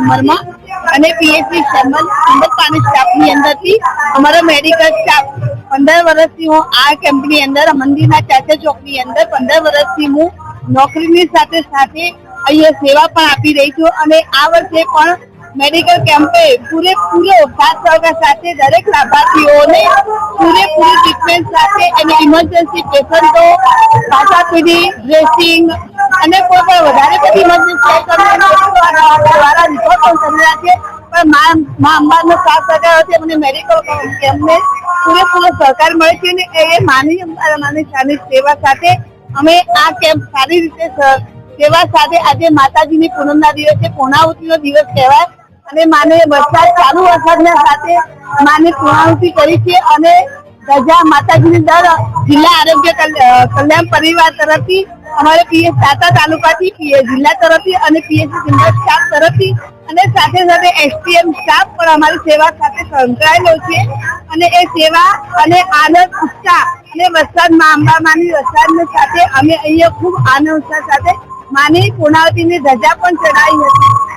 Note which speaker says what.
Speaker 1: ઉંમરમાં. અને પીએચડી શર્મલ અંદર પાણી સ્ટાફની મેડિકલ સ્ટાફ પંદર વર્ષથી હું આ કેમ્પની અંદર મંદિરના ચાચા ચોકની અંદર પંદર વર્ષથી હું નોકરીની સાથે સાથે અહીંયા સેવા પણ આપી રહી છું. અને આ વર્ષે પણ મેડિકલ કેમ્પે પૂરેપૂરો સાથ સહકાર સાથે દરેક લાભાર્થીઓને સાથે એને ઇમરજન્સી પેશન્ટો પાસાપીડી ડ્રેસિંગ અને કોઈ પણ વધારે બધી ઇમરજન્સી દ્વારા રિપોર્ટ પણ કરી રહ્યા છે. પણ મા અંબાનો સાથ સહકાર છે, મને મેડિકલ કેમ્પને પૂરેપૂરો સહકાર મળે છે અને એ માની માની શાની સેવા સાથે અમે આ કેમ્પ સારી રીતે સેવા સાથે આજે માતાજીની પૂનમના દિવસે પૂર્ણાહુતિનો દિવસ કહેવાય. અને માને વરસાદ ચાલુ વરસાદના સાથે માને પૂર્ણાહુતિ કરી છે અને રજા માતાજીની દર જિલ્લા આરોગ્ય કલ્યાણ પરિવાર તરફથી, અમારે પીએસ તાતા તાલુકાથી પીએ જિલ્લા તરફથી અને પીએસસી જિલ્લા સ્ટાફ તરફથી અને સાથે સાથે એસટીએમ સ્ટાફ પણ અમારી સેવા સાથે સંકળાયેલો છે અને એ સેવા અને આનંદ, ઉત્સાહ અને વરસાદમાં અંબામાની વરસાદને સાથે અમે અહીંયા ખૂબ આનંદ ઉત્સાહ સાથે માની પૂર્ણાવતીની ધજા પણ ચડાવી હતી.